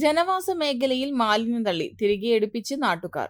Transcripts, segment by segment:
ജനവാസ മേഖലയിൽ മാലിന്യം തള്ളി തിരികെ എടുപ്പിച്ച് നാട്ടുകാർ.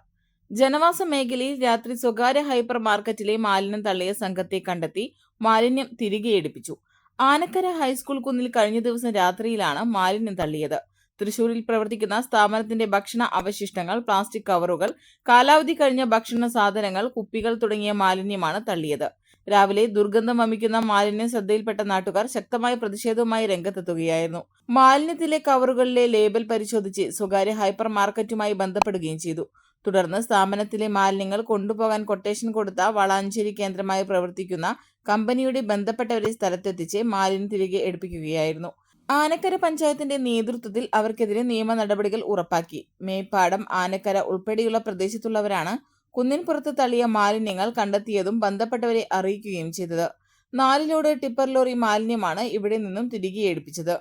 ജനവാസ മേഖലയിൽ രാത്രി സ്വകാര്യ ഹൈപ്പർ മാർക്കറ്റിലെ മാലിന്യം തള്ളിയ സംഘത്തെ കണ്ടെത്തി മാലിന്യം തിരികെ എടുപ്പിച്ചു. ആനക്കര ഹൈസ്കൂൾ കുന്നിൽ കഴിഞ്ഞ ദിവസം രാത്രിയിലാണ് മാലിന്യം തള്ളിയത്. തൃശൂരിൽ പ്രവർത്തിക്കുന്ന സ്ഥാപനത്തിന്റെ ഭക്ഷണ അവശിഷ്ടങ്ങൾ പ്ലാസ്റ്റിക് കവറുകൾ കാലാവധി കഴിഞ്ഞ ഭക്ഷണ സാധനങ്ങൾ കുപ്പികൾ തുടങ്ങിയ മാലിന്യമാണ് തള്ളിയത്. രാവിലെ ദുർഗന്ധം വമിക്കുന്ന മാലിന്യം ശ്രദ്ധയിൽപ്പെട്ട നാട്ടുകാർ ശക്തമായ പ്രതിഷേധവുമായി രംഗത്തെത്തുകയായിരുന്നു. മാലിന്യത്തിലെ കവറുകളിലെ ലേബൽ പരിശോധിച്ച് സ്വകാര്യ ഹൈപ്പർ മാർക്കറ്റുമായി ബന്ധപ്പെടുകയും ചെയ്തു. തുടർന്ന് സ്ഥാപനത്തിലെ മാലിന്യങ്ങൾ കൊണ്ടുപോകാൻ കൊട്ടേഷൻ കൊടുത്ത വളാഞ്ചേരി കേന്ദ്രമായി പ്രവർത്തിക്കുന്ന കമ്പനിയുടെ ബന്ധപ്പെട്ടവരെ സ്ഥലത്തെത്തിച്ച് മാലിന്യം തിരികെ എടുപ്പിക്കുകയായിരുന്നു. ആനക്കര പഞ്ചായത്തിന്റെ നേതൃത്വത്തിൽ അവർക്കെതിരെ നിയമ നടപടികൾ ഉറപ്പാക്കി. മേപ്പാടം ആനക്കര ഉൾപ്പെടെയുള്ള പ്രദേശത്തുള്ളവരാണ് കുന്നിൻപുറത്ത് തള്ളിയ മാലിന്യങ്ങൾ കണ്ടെത്തിയതും ബന്ധപ്പെട്ടവരെ അറിയിക്കുകയും ചെയ്തത്. നാലിലോട് ടിപ്പർ ലോറി മാലിന്യമാണ് ഇവിടെ നിന്നും തിരികെ ഏൽപ്പിച്ചത്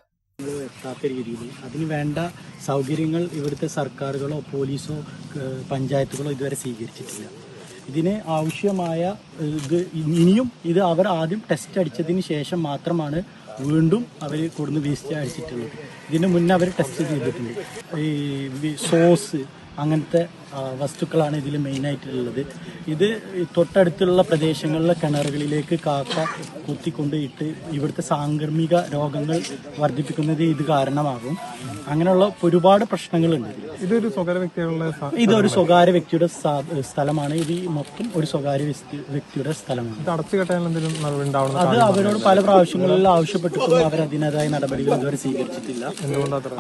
അതിന് വേണ്ട സൗകര്യങ്ങൾ ഇവിടുത്തെ സർക്കാരുകളോ പോലീസോ പഞ്ചായത്തുകളോ ഇതുവരെ സ്വീകരിച്ചിട്ടില്ല. ഇതിന് ആവശ്യമായ ഇത് ഇനിയും ഇത് അവർ ആദ്യം ടെസ്റ്റ് അടിച്ചതിന് ശേഷം മാത്രമാണ് വീണ്ടും അവർ കൊടുന്ന് വേസ്റ്റ് അടിച്ചിട്ടുള്ളത്. ഇതിന് മുന്നേ അവർ ടെസ്റ്റ് ചെയ്തിട്ടുണ്ട്. ഈ സോസ് അങ്ങനത്തെ വസ്തുക്കളാണ് ഇതിൽ മെയിനായിട്ടുള്ളത് ഇത് തൊട്ടടുത്തുള്ള പ്രദേശങ്ങളിലെ കിണറുകളിലേക്ക് കാക്ക കുത്തിക്കൊണ്ടിട്ട് ഇവിടുത്തെ സാംക്രമിക രോഗങ്ങൾ വർദ്ധിപ്പിക്കുന്നത് ഇത് കാരണമാകും അങ്ങനെയുള്ള ഒരുപാട് പ്രശ്നങ്ങളുണ്ട് ഇതിൽ. ഇതൊരു സ്വകാര്യ വ്യക്തിയുടെ ഇതൊരു സ്വകാര്യ വ്യക്തിയുടെ സ്ഥലമാണ്. ഇത് മൊത്തം ഒരു സ്വകാര്യ വ്യക്തിയുടെ സ്ഥലമാണ്. അത് അവരോട് പല പ്രാവശ്യങ്ങളിൽ ആവശ്യപ്പെട്ടിട്ടും അവർ അതിനേതായ നടപടികൾ ഇതുവരെ സ്വീകരിച്ചിട്ടില്ല.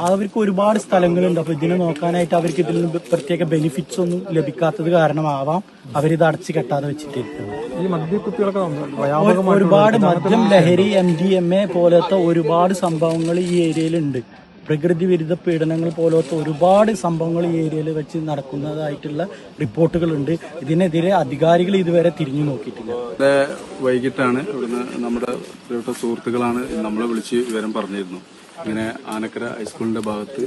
അവർക്ക് ഒരുപാട് സ്ഥലങ്ങളുണ്ട്. അപ്പൊ ഇതിനെ നോക്കാനായിട്ട് അവർക്ക് ഇതിൽ നിന്ന് പ്രത്യേക ബെനിഫിറ്റ്സ് ഒന്നും ലഭിക്കാത്തത് കാരണമാവാം അവരിത് അടച്ചു കെട്ടാതെ വെച്ചിട്ടിരിക്കുന്നത്. ഒരുപാട് മദ്യം ലഹരി എം ഡി എം എ പോലത്തെ ഒരുപാട് സംഭവങ്ങൾ ഈ ഏരിയയിലുണ്ട്. പ്രകൃതി വിരുദ്ധ പീഡനങ്ങൾ പോലത്തെ ഒരുപാട് സംഭവങ്ങൾ ഈ ഏരിയയിൽ വെച്ച് നടക്കുന്നതായിട്ടുള്ള റിപ്പോർട്ടുകളുണ്ട്. ഇതിനെതിരെ അധികാരികൾ ഇതുവരെ തിരിഞ്ഞു നോക്കിയിട്ടില്ല. വൈകിട്ടാണ് ഇവിടുന്ന് നമ്മുടെ പ്രിയപ്പെട്ട സുഹൃത്തുക്കളാണ് നമ്മളെ വിളിച്ച് വിവരം പറഞ്ഞിരുന്നു. ഇങ്ങനെ ആനക്കര ഹൈസ്കൂളിന്റെ ഭാഗത്ത്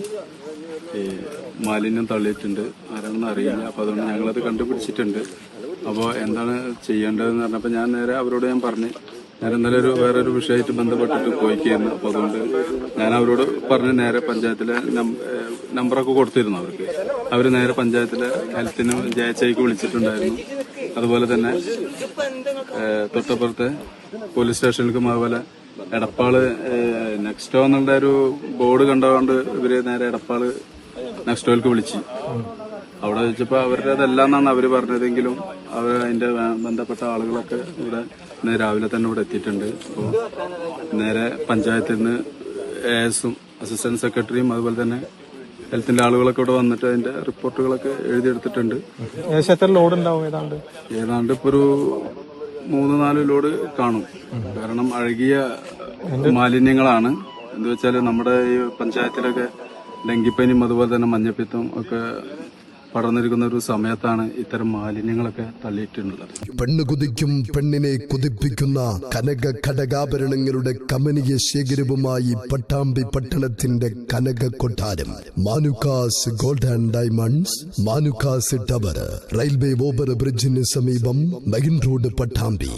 മാലിന്യം തള്ളിയിട്ടുണ്ട്. ആരാണെന്ന് അറിയില്ല. അപ്പൊ അതുകൊണ്ട് ഞങ്ങളത് കണ്ടുപിടിച്ചിട്ടുണ്ട്. അപ്പോൾ എന്താണ് ചെയ്യേണ്ടതെന്ന് പറഞ്ഞപ്പോൾ ഞാൻ നേരെ അവരോട് ഞാൻ പറഞ്ഞു. ഞാൻ ഇന്നലെ ഒരു വേറൊരു വിഷയമായിട്ട് ബന്ധപ്പെട്ടിട്ട് പോയിക്കായിരുന്നു. അപ്പോൾ അതുകൊണ്ട് ഞാൻ അവരോട് പറഞ്ഞ് നേരെ പഞ്ചായത്തിലെ നമ്പറൊക്കെ കൊടുത്തിരുന്നു അവർക്ക്. അവർ നേരെ പഞ്ചായത്തിലെ ഹെൽത്തിനും ജയച്ചയ്ക്ക് വിളിച്ചിട്ടുണ്ടായിരുന്നു. അതുപോലെ തന്നെ തൊട്ടപ്പുറത്തെ പോലീസ് സ്റ്റേഷനിലേക്കും അതുപോലെ എടപ്പാൾ നെക്സ്റ്റോ എന്നുള്ള ഒരു ബോർഡ് കണ്ടതുകൊണ്ട് ഇവർ നേരെ എടപ്പാൾ നെക്സ്റ്റോയിലേക്ക് വിളിച്ചു. അവിടെ വെച്ചപ്പോൾ അവരുടെ അതെല്ലാം എന്നാണ് അവർ പറഞ്ഞതെങ്കിലും അവർ അതിന്റെ ബന്ധപ്പെട്ട ആളുകളൊക്കെ ഇവിടെ ഇന്ന് രാവിലെ തന്നെ ഇവിടെ എത്തിയിട്ടുണ്ട്. അപ്പോൾ നേരെ പഞ്ചായത്തിൽ നിന്ന് എ എസും അസിസ്റ്റന്റ് സെക്രട്ടറിയും അതുപോലെ തന്നെ ഹെൽത്തിന്റെ ആളുകളൊക്കെ ഇവിടെ വന്നിട്ട് അതിന്റെ റിപ്പോർട്ടുകളൊക്കെ എഴുതിയെടുത്തിട്ടുണ്ട്. എത്ര ലോഡ് ഉണ്ടാവും ഏതാണ്ട്? ഏതാണ്ട് ഇപ്പൊ ഒരു മൂന്ന് നാല് ലോഡ് കാണും. കാരണം അഴുകിയ മാലിന്യങ്ങളാണ്. എന്താ വെച്ചാൽ നമ്മുടെ ഈ പഞ്ചായത്തിലൊക്കെ ഡെങ്കിപ്പനിയും അതുപോലെ തന്നെ മഞ്ഞപ്പിത്തം ഒക്കെ പടർന്നിരിക്കുന്ന ഒരു സമയത്താണ് ഇത്തരം മാലിന്യങ്ങളൊക്കെ തള്ളിയിട്ടുള്ളത്. പെണ്ണ് കുതിക്കും പെണ്ണിനെ കുതിപ്പിക്കുന്ന കനക ഘടകാഭരണങ്ങളുടെ കമനീയ ശേഖരവുമായി പട്ടാമ്പി പട്ടണത്തിന്റെ കനക കൊട്ടാരം. Manukkas gold and diamonds Manukkas tower railway over ബ്രിഡ്ജിന് സമീപം മെയിൻ റോഡ് പട്ടാമ്പി.